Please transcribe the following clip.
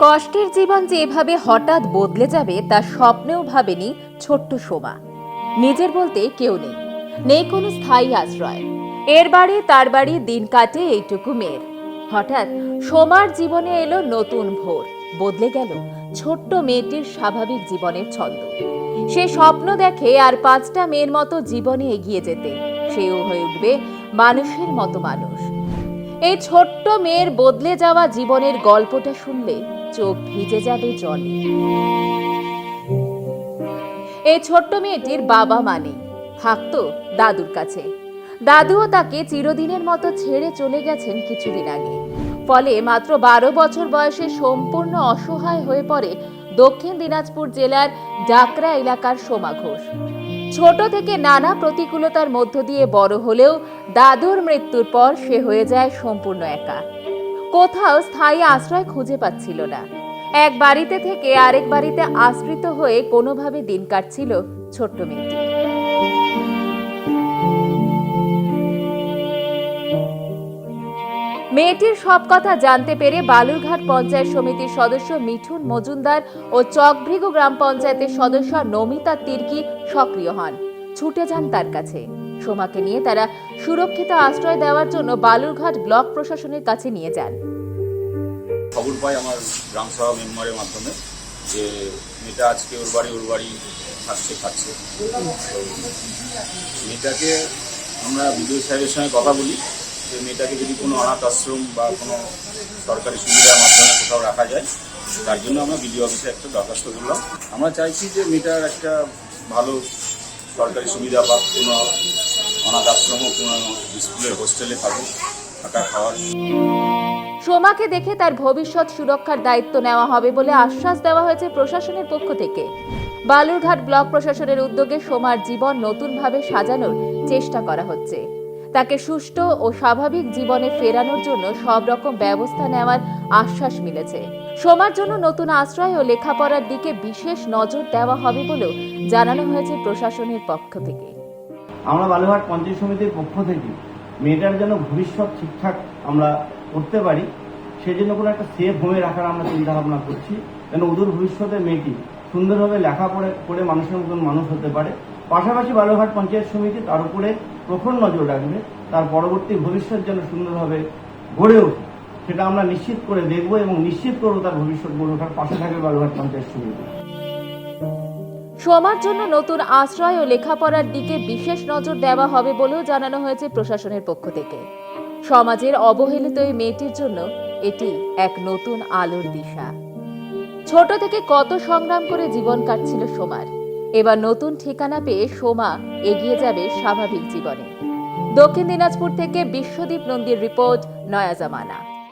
কষ্টের জীবন যে এভাবে হঠাৎ বদলে যাবে তা স্বপ্নেও ভাবেনি ছোট্ট সোমা নিজের বলতে কেউ নেই। নেই কোনো স্থায়ী আশ্রয়। এর বাড়ি তার বাড়ি দিন কাটে এইটুকু মেয়ের হঠাৎ সোমার জীবনে এলো নতুন ভোর। বদলে গেল ছোট্ট মেয়েটির স্বাভাবিক জীবনের ছন্দ। সে স্বপ্ন দেখে আর পাঁচটা মেয়ের মতো জীবনে এগিয়ে যেতে। সেও হয়ে উঠবে মানুষের মতো মানুষ। এই ছোট্ট মেয়ের বদলে যাওয়া জীবনের গল্পটা শুনলে চোখ ভিজে যাবে জলে। এই ছোট্ট মেয়েটির বাবা মানে থাকতো দাদুর কাছে। দাদুও তাকে চিরদিনের মতো ছেড়ে চলে গেছেন কিছুদিন আগে। ফলে মাত্র বারো বছর বয়সে সম্পূর্ণ অসহায় হয়ে পড়ে দক্ষিণ দিনাজপুর জেলার ডাকরা এলাকার সোমা ঘোষ। ছোট থেকে নানা প্রতিকূলতার মধ্য দিয়ে বড় হলেও দাদুর মৃত্যুর পর সে হয়ে যায় সম্পূর্ণ একা। কোথাও স্থায়ী আশ্রয় খুঁজে পাচ্ছিল না। এক বাড়িতে থেকে আরেক বাড়িতে আশ্রিত হয়ে কোনোভাবে দিন কাটছিল ছোট্ট মেয়েটি। মেয়েটির সব কথা জানতে পেরে বালুরঘাট পঞ্চায়েত সমিতির সদস্য মিঠুন মজুমদার ও চকভৃগু গ্রাম পঞ্চায়েতের সদস্য নমিতা তির্কি সক্রিয় হন। ছুটে যান তার কাছে। সোমাকে নিয়ে তারা সুরক্ষিত আশ্রয় দেওয়ার জন্য বালুরঘাট ব্লক প্রশাসনের কাছে নিয়ে যান। খবর পাই আমার গ্রাম সভা মেম্বারের মাধ্যমে যে মেয়েটা আজকে ওর বাড়ি ওর বাড়ি থাকছে, খাচ্ছে। মেয়েটাকে আমরা বিডিও সাহেবের সঙ্গে কথা বলি। যে মেয়েটাকে যদি কোনো অনাথ আশ্রম বা কোনো সরকারি সুবিধার মাধ্যমে কোথাও রাখা যায়, তার জন্য আমরা বিডিও অফিসে একটা দরখাস্ত করলাম। আমরা চাইছি যে মেয়েটার একটা ভালো সরকারি সুবিধা বা কোনো অনাথ আশ্রম কোনো স্কুলের হোস্টেলে থাকুক, থাকা খাওয়ার। সোমাকে দেখে তার ভবিষ্যৎ সুরক্ষার দায়িত্ব নেওয়া হবে বলে আশ্বাস দেওয়া হয়েছে প্রশাসনের পক্ষ থেকে। বালুরঘাট ব্লক প্রশাসনের উদ্যোগে সোমার জীবন নতুনভাবে সাজানোর চেষ্টা করা হচ্ছে। তাকে সুষ্ঠু ও স্বাভাবিক জীবনে ফেরানোর জন্য সব রকম ব্যবস্থা নেওয়ার আশ্বাস মিলেছে। সোমার জন্য নতুন আশ্রয় ও লেখাপড়ার দিকে বিশেষ নজর দেওয়া হবে বলেও জানানো হয়েছে প্রশাসনের পক্ষ থেকে। আমরা বালুঘাট পঞ্চায়েত সমিতির পক্ষ থেকে মেয়েটার যেন ভবিষ্যৎ ঠিকঠাক আমরা করতে পারি, সেই জন্য কোনো একটা সেফ হোমে রাখার আমরা চিন্তা ভাবনা করছি। যেন অদূর ভবিষ্যতে মেয়েটি সুন্দরভাবে লেখাপড়া করে মানুষের মতন মানুষ হতে পারে। পাশাপাশি বালুঘাট পঞ্চায়েত সমিতি তার উপরে প্রখর নজর রাখবে, তার পরবর্তী ভবিষ্যৎ যেন সুন্দরভাবে গড়ে ওঠে, সেটা আমরা নিশ্চিত করে দেখব এবং নিশ্চিত করব তার ভবিষ্যৎ গড়ে ওঠার পাশে থাকবে বালুঘাট পঞ্চায়েত সমিতি। সোমার জন্য নতুন আশ্রয় ও লেখাপড়ার দিকে বিশেষ নজর দেওয়া হবে বলেও জানানো হয়েছে প্রশাসনের পক্ষ থেকে। সমাজের অবহেলিত এই মেয়েটির জন্য এটি এক নতুন আলোর দিশা। ছোট থেকে কত সংগ্রাম করে জীবন কাটছিল সোমার। এবার নতুন ঠিকানা পেয়ে সোমা এগিয়ে যাবে স্বাভাবিক জীবনে। দক্ষিণ দিনাজপুর থেকে বিশ্বদীপ নন্দীর রিপোর্ট, নয়া জামানা।